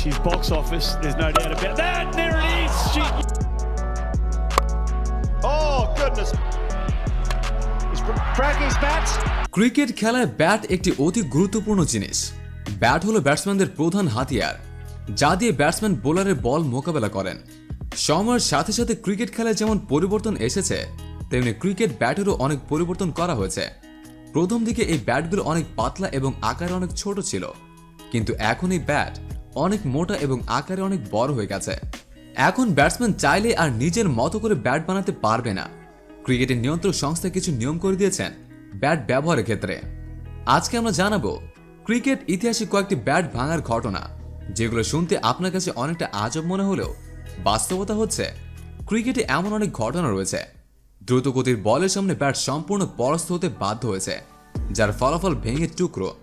She's box office. There's no doubt about that. There it is. She... Oh, goodness. Cricket খেলায় bat একটি অতি গুরুত্বপূর্ণ জিনিস bat হলো ব্যাটসম্যানদের প্রধান হাতিয়ার যা দিয়ে ব্যাটসম্যান বোলারের বল মোকাবেলা করেন সময়ের সাথে সাথে ক্রিকেট খেলায় যেমন পরিবর্তন এসেছে তেমনি ক্রিকেট ব্যাটেরও অনেক পরিবর্তন করা হয়েছে প্রথম দিকে এই ব্যাটগুলো অনেক পাতলা এবং আকারে অনেক ছোট ছিল কিন্তু এখন এই ব্যাট অনেক মোটা এবং আকারে অনেক বড় হয়ে গেছে। এখন ব্যাটসম্যান চাইলে আর নিজের মতো করে ব্যাট বানাতে পারবে না। ক্রিকেটের নিয়ন্ত্রক সংস্থা কিছু নিয়ম করে দিয়েছেন ব্যাট ব্যবহারের ক্ষেত্রে। আজকে আমরা জানাব, ক্রিকেট ইতিহাসে কয়েকটি ব্যাট ভাঙার ঘটনা, যেগুলো শুনতে আপনার কাছে অনেকটা আজব মনে হলেও বাস্তবতা হচ্ছে, ক্রিকেটে এমন অনেক ঘটনা রয়েছে। দ্রুতগতির বলের সামনে ব্যাট সম্পূর্ণ পরাস্ত হতে বাধ্য হয়েছে, যার ফলাফল ভেঙে টুকরো।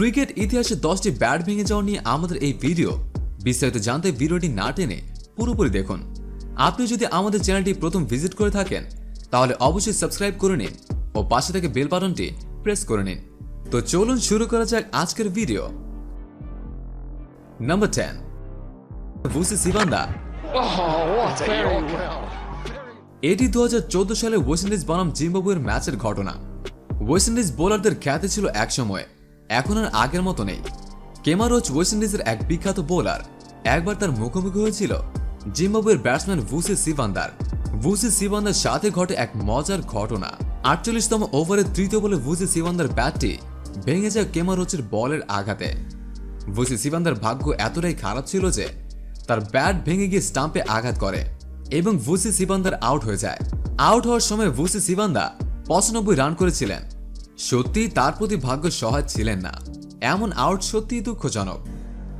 ক্রিকেট ইতিহাসে দশটি ব্যাট ভেঙে যাওয়া নিয়ে আমাদের এই ভিডিও। বিস্তারিত জানতে ভিডিওটি না টেনে পুরোপুরি দেখুন। আপনি যদি আমাদের চ্যানেলটি প্রথম ভিজিট করে থাকেন, তাহলে অবশ্যই সাবস্ক্রাইব করে নিন ও পাশে থেকে বেল বাটনটি প্রেস করে নিন। তো চলুন শুরু করা যাক আজকের video. Number ten Busi Sibanda. এটি দু হাজার চোদ্দ সালে ওয়েস্ট ইন্ডিজ বনাম জিম্বাবুয়ের ম্যাচের ঘটনা। ওয়েস্ট ইন্ডিজ বোলারদের খ্যাতি ছিল একসময় এখন আর আগের মতো নেই। কেমারোচ ওয়েস্ট ইন্ডিজের এক বিখ্যাত বোলার একবার তার মুখোমুখি হয়েছিল, জিম্বাবুয়ের ব্যাটসম্যান ভুসি সিবান্দার ভুসি সিবান্দার সাথে ঘটে এক মজার ঘটনা। আটচল্লিশতম ওভারের তৃতীয় বলে ভুসি সিবান্দার ব্যাটটি ভেঙে যায় কেমারোচের বলের আঘাতে। ভুসি সিবান্দার ভাগ্য এতটাই খারাপ ছিল যে তার ব্যাট ভেঙে গিয়ে স্টাম্পে আঘাত করে এবং ভুসি সিবান্দার আউট হয়ে যায়। আউট হওয়ার সময় ভুসি সিবান্দা পঁচানব্বই রান করেছিলেন। সত্যি তার প্রতি ভাগ্য সহায় ছিলেন না। এমন আউট সত্যিই দুঃখজনক।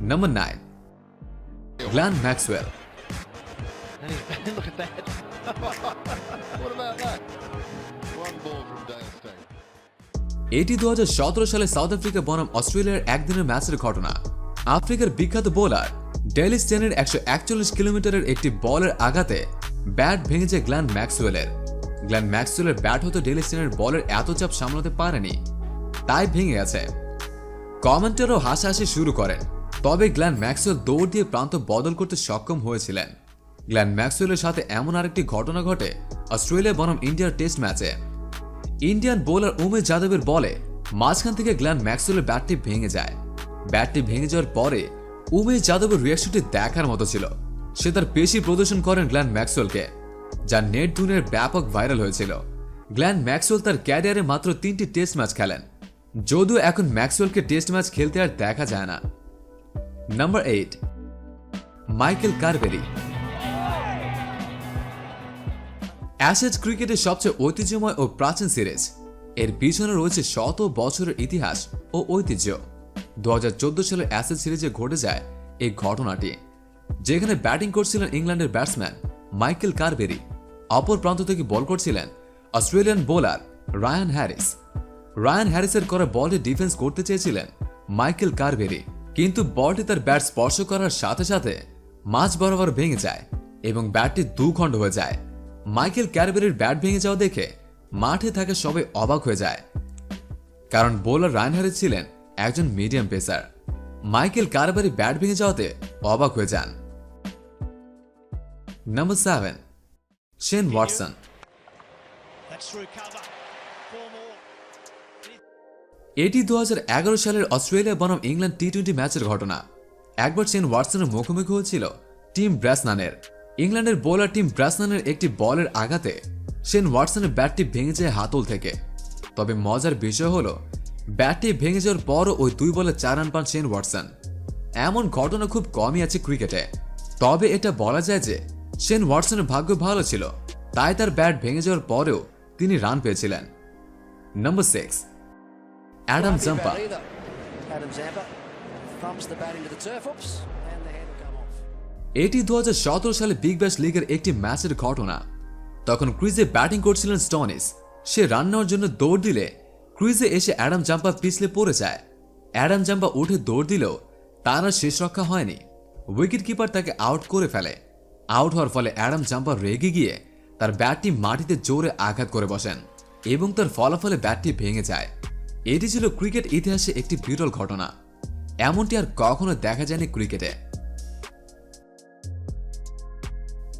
Number nine Glenn Maxwell. এটি দু হাজার সতেরো সালে সাউথ আফ্রিকা বনাম অস্ট্রেলিয়ার একদিনের ম্যাচের ঘটনা। আফ্রিকার বিখ্যাত বোলার ডেলি স্টেনের একশো একচল্লিশ কিলোমিটারের একটি বলের আঘাতে ব্যাট ভেঙেছে গ্ল্যান ম্যাক্সওয়েলের। গ্ল্যান ম্যাক্সওয়েলের ব্যাট হতো ডেলি বলের এত চাপ সামলাতে পারেনি, তাই ভেঙে গেছে। কমেন্টারও হাসাহাসি শুরু করেন, তবে গ্ল্যান ম্যাক্সওয়েল দৌড় দিয়ে প্রান্ত বদল করতে সক্ষম হয়েছিলেন। গ্ল্যান ম্যাক্সওয়েলের সাথে এমন আরেকটি ঘটনা ঘটে অস্ট্রেলিয়া বনাম ইন্ডিয়ার টেস্ট ম্যাচে। ইন্ডিয়ান বোলার উমেশ যাদবের বলে, মাঝখান থেকে গ্ল্যান ম্যাক্সওয়েলের ব্যাটটি ভেঙে যায়। ব্যাটটি ভেঙে যাওয়ার পরে উমেশ যাদবের রিয়াকশনটি দেখার মতো ছিল। সে তার পেশি প্রদর্শন করেন গ্ল্যান ম্যাক্সওয়েলকে। যা নেট দুনের ব্যাপক ভাইরাল হয়েছিল। গ্ল্যান ম্যাক্সওয়েল তার ক্যারিয়ারে মাত্র তিনটি টেস্ট ম্যাচ খেলেন। যদিও এখন ম্যাক্সওয়েলকে টেস্ট ম্যাচ খেলতে আর দেখা যায় না। Number eight, Michael Carberry. Ashes ক্রিকেটের সবচেয়ে ঐতিহ্যময় ও প্রাচীন সিরিজ। এর পিছনে রয়েছে শত বছরের ইতিহাস ও ঐতিহ্য। দুই হাজার চোদ্দ সালে অ্যাশেজ সিরিজে ঘটে যায় এই ঘটনাটি, যেখানে ব্যাটিং করছিলেন ইংল্যান্ডের ব্যাটসম্যান মাইকেল কারবেরি, অপর প্রান্ত থেকে বল করছিলেন Australian bowler Ryan Harris. Ryan হ্যারিসের করা বলে ডিফেন্স করতে চেয়েছিলেন মাইকেল কারবেরি, কিন্তু বলটি তার ব্যাট স্পর্শ করার সাথে সাথে মাঝ বরাবর ভেঙে যায় এবং ব্যাটটি দুখণ্ড হয়ে যায়। মাইকেল ক্যারবেরির ব্যাট ভেঙে যাওয়া দেখে মাঠে থাকা সবাই অবাক হয়ে যায়, কারণ বোলার রায়ান হ্যারিস ছিলেন একজন medium pacer. Michael Carberry bat ভেঙে যাওয়াতে অবাক হয়ে যান। That's through cover. Four এটি দু সালের অস্ট্রেলিয়া বনাম ইংল্যান্ড টি টোয়েন্টি ম্যাচের ঘটনা। একবার শেন ওয়াটসনের মুখোমুখি হয়েছিল টিম ব্র্যাসনানের ইংল্যান্ডের বোলার টিম ব্র্যাসনানের একটি বলের আঘাতে শেন ওয়াটসনের ব্যাটটি ভেঙে যায় হাতল থেকে। তবে মজার বিষয় হলো ব্যাটটি ভেঙে যাওয়ার পরও ওই দুই বলে চার রান পান শেন ওয়াটসন এমন ঘটনা খুব কমই আছে ক্রিকেটে। তবে এটা বলা যায় যে শেন ওয়াটসনের ভাগ্য ভালো ছিল তাই তার ব্যাট ভেঙে যাওয়ার পরেও তিনি রান পেয়েছিলেন। Number six Adam Zampa. এটি দু সালে বিগ ব্যাশ লিগের একটি ম্যাচের ঘটনা। তখন ক্রিজে ব্যাটিং করছিলেন স্টনিস। সে রান নেওয়ার জন্য দৌড় দিলে ক্রিজে এসে অ্যাডাম জাম্পা পিছলে পড়ে যায়। অ্যাডাম জাম্পা উঠে দৌড় দিলেও তার আর শেষ রক্ষা হয়নি। উইকেট কিপার তাকে আউট করে ফেলে। আউট হওয়ার ফলে অ্যাডাম জাম্পা রেগে গিয়ে তার ব্যাটটি মাটিতে জোরে আঘাত করে বসেন এবং তার ফলাফলে ব্যাটটি ভেঙে যায়। এটি ছিল ক্রিকেট ইতিহাসে একটি বিরল ঘটনা। এমনটি আর কখনো দেখা যায়নি ক্রিকেটে।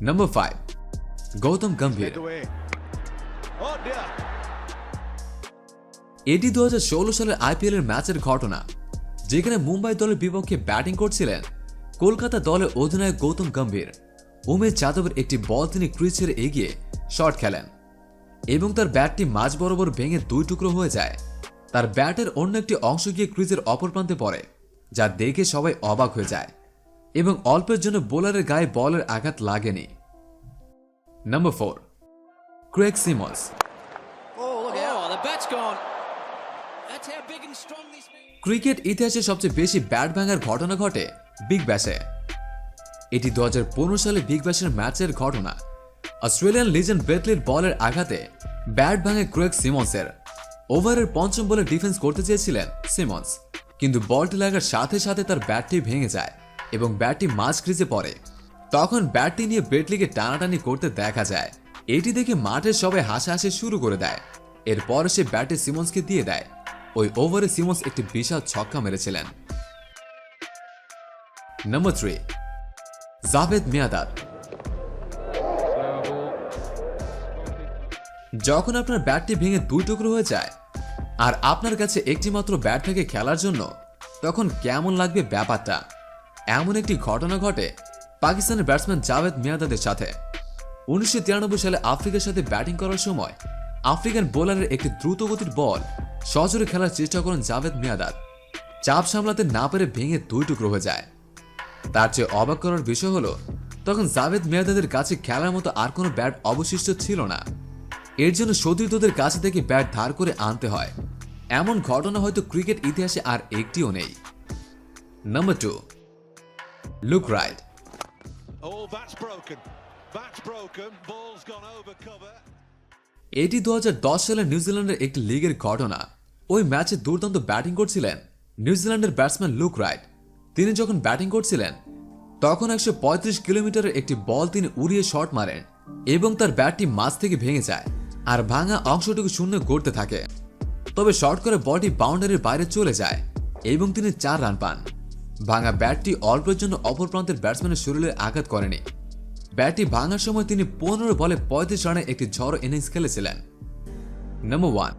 Number five Gautam Gambhir. এটি দু হাজার ষোলো সালের আইপিএল এর ম্যাচের ঘটনা, যেখানে মুম্বাই দলের বিপক্ষে ব্যাটিং করছিলেন কলকাতা দলের অধিনায়ক গৌতম গম্ভীর। উমেশ যাদবের একটি বল তিনি ছেড়ে এগিয়ে শট খেলেন এবং তার ব্যাটটি মাঝ বরাবর ভেঙে দুই টুকরো হয়ে যায়। তার ব্যাটের অন্য একটি অংশ গিয়ে ক্রিজের অপর প্রান্তে পড়ে যা দেখে সবাই অবাক হয়ে যায় এবং অল্পের জন্য বোলারের গায়ে বলের আঘাত লাগেনি। Number four Craig Simmons. Oh, cricket ইতিহাসে সবচেয়ে বেশি ব্যাট ভাঙার ঘটনা ঘটে বিগ ব্যাশে। এটি দু হাজার পনেরো সালে বিগ ব্যাশের ম্যাচের ঘটনা। অস্ট্রেলিয়ান লিজেন্ড ব্রেটলির বলের আঘাতে ব্যাট ভাঙে ক্রেগ সিমন্সের। ওভারের পঞ্চম বলে ডিফেন্স করতে চেয়েছিলেন সিমন্স, কিন্তু বলটি লাগার সাথে সাথে তার ব্যাটটি ভেঙে যায় এবং ব্যাটটি মাঝ ক্রিজে পড়ে। তখন ব্যাটটি নিয়ে ব্রেটলিকে টানাটানি করতে দেখা যায়। এটি দেখে মাঠের সবাই হাসাহাসি শুরু করে দেয়। এরপর সে ব্যাটে সিমন্সকে দিয়ে দেয়। ওই ওভারে সিমন্স একটি বিশাল ছক্কা মেরেছিলেন। নাম্বার থ্রি জাভেদ মিয়াদাদ যখন আপনার ব্যাটটি ভেঙে দুই টুকরো হয়ে যায় আর আপনার কাছে একটি মাত্র ব্যাট থেকে খেলার জন্য, তখন কেমন লাগবে ব্যাপারটা? এমন একটি ঘটনা ঘটে পাকিস্তানের ব্যাটসম্যান জাভেদ মিয়াদাদের সাথে। উনিশশো তিরানব্বই সালে আফ্রিকার সাথে ব্যাটিং করার সময় আফ্রিকান বোলারের একটি দ্রুতগতির বল সজোরে খেলার চেষ্টা করেন জাভেদ মিয়াদাদ চাপ সামলাতে না পেরে ভেঙে দুই টুকরো হয়ে যায়। তার চেয়ে অবাক করার বিষয় হলো তখন জাভেদ মিয়াদাদের কাছে খেলার মতো আর কোনো ব্যাট অবশিষ্ট ছিল না। এর জন্য সতীর্থদের কাছে থেকে ব্যাট ধার করে আনতে হয়। এমন ঘটনা হয়তো ক্রিকেট ইতিহাসে আর একটিও নেই। Number two Luke Wright. এটি দু সালে নিউজিল্যান্ডের একটি লিগের ঘটনা। ওই ম্যাচে দুর্দান্ত ব্যাটিং করছিলেন নিউজিল্যান্ডের ব্যাটসম্যান লুক রাইট। তিনি যখন ব্যাটিং করছিলেন, তখন একশো কিলোমিটারের একটি বল তিনি উড়িয়ে শট মারেন এবং তার ব্যাটটি মাঝ থেকে ভেঙে যায় আর ভাঙা অংশটুকু শূন্য গড়তে থাকে। তবে শর্ট করে বলটি বাউন্ডারির বাইরে চলে যায় এবং তিনি চার রান পান। ভাঙা ব্যাটটি অল্পের জন্য অপর প্রান্তের ব্যাটসম্যানের শরীরে আঘাত করেনি। ব্যাটটি ভাঙার সময় তিনি পনেরো বলে পঁয়ত্রিশ রানে একটি ঝড় ইনিংস খেলেছিলেন। Number one,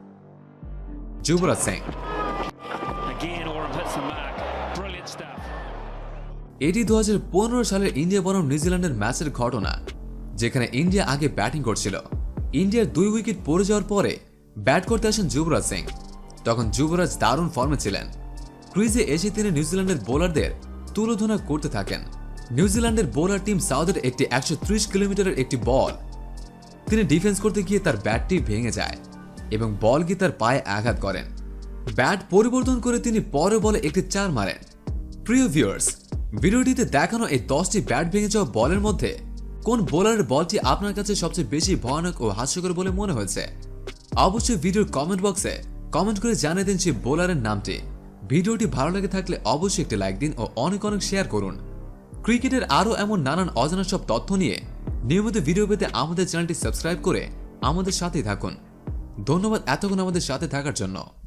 Yuvraj Singh. এটি দু হাজার পনেরো সালের ইন্ডিয়া বনাম নিউজিল্যান্ডের ম্যাচের ঘটনা, যেখানে ইন্ডিয়া আগে ব্যাটিং করছিল। ইন্ডিয়ার দুই উইকেট পড়ে যাওয়ার পরে ব্যাট করতে আসেন যুবরাজ সিং। তখন যুবরাজ দারুণ ফর্মে ছিলেন। ক্রিজে এসে তিনি নিউজিল্যান্ডের বোলারদের তুলোধনা করতে থাকেন। নিউজিল্যান্ডের বোলার টিম সাউদের একটি একশো ত্রিশ কিলোমিটারের একটি বল। তিনি ডিফেন্স করতে গিয়ে তার ব্যাটটি ভেঙে যায় এবং বল গিয়ে তার পায়ে আঘাত করেন। ব্যাট পরিবর্তন করে তিনি পরে বলে একটি চার মারেন। প্রিয় ভিউয়ার্স ভিডিওটিতে দেখানো এই দশটি ব্যাট ভেঙে যাওয়া বলের মধ্যে কোন বোলারের বলটি আপনার কাছে সবচেয়ে বেশি ভয়ানক ও হাস্যকর বলে মনে হয়েছে? অবশ্যই ভিডিওর কমেন্ট বক্সে কমেন্ট করে জানিয়ে দিন সেই বোলারের নামটি। ভিডিওটি ভালো লেগে থাকলে অবশ্যই একটি লাইক দিন ও অনেক অনেক শেয়ার করুন। ক্রিকেটের আরও এমন নানান অজানা সব তথ্য নিয়ে নিয়মিত ভিডিও পেতে আমাদের চ্যানেলটি সাবস্ক্রাইব করে আমাদের সাথেই থাকুন। ধন্যবাদ এতক্ষণ আমাদের সাথে থাকার জন্য।